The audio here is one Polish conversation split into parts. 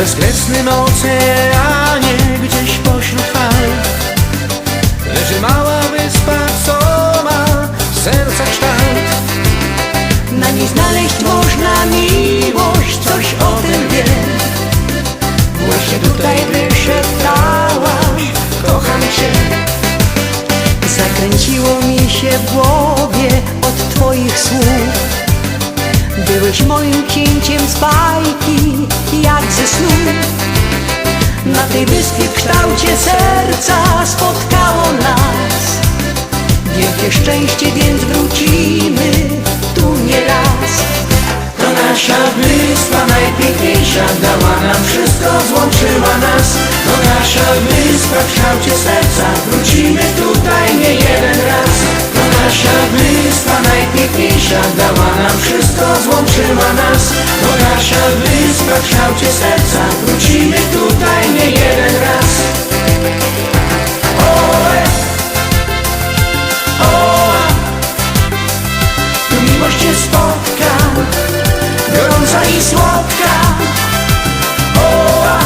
jasnym oceanie Gdzieś pośród fal Leży mała Byłeś moim księciem z bajki, jak ze snu. Na tej wyspie w kształcie serca spotkało nas. Wielkie szczęście, więc wrócimy tu nie raz. To nasza wyspa najpiękniejsza Dała nam wszystko, złączyła nas. To nasza wyspa w kształcie serca. Wrócimy tutaj nie najpiękniejsza Dała nam wszystko, złączyła nas. To nasza wyspa w kształcie serca Wrócimy tutaj nie jeden raz. Oe, oa, tu miłość cię spotka gorąca i słodka. Oa,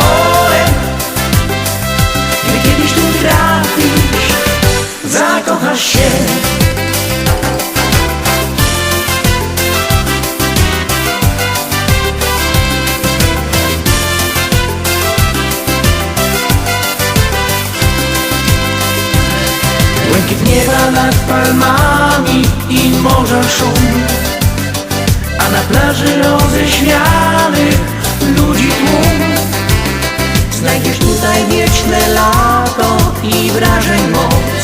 oe Gdy kiedyś tu trafisz, zakochasz się Błękit nieba nad palmami i morza szum. A na plaży roześmianych ludzi tłum. Znajdziesz tutaj wieczne lato i wrażeń moc.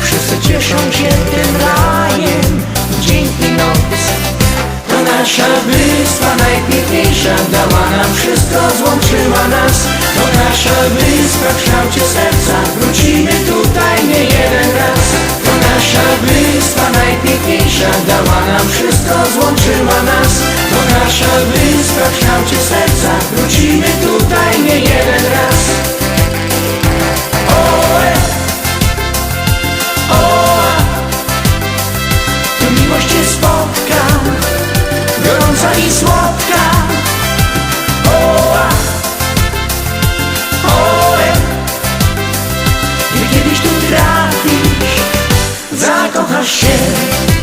Wszyscy cieszą się Tym rajem dzień i noc. To nasza wyspa najpiękniejsza Dała nam wszystko, złączyła nas. To nasza wyspa w kształcie serca Wrócimy tutaj nam wszystko, złączyła nas. To nasza wyspa w kształcie serca. Wrócimy tutaj nie jeden raz. Oe, oa Tu miłość cię spotka. Gorąca i słodka. Oa, oe Gdy kiedyś tu trafisz, zakochasz się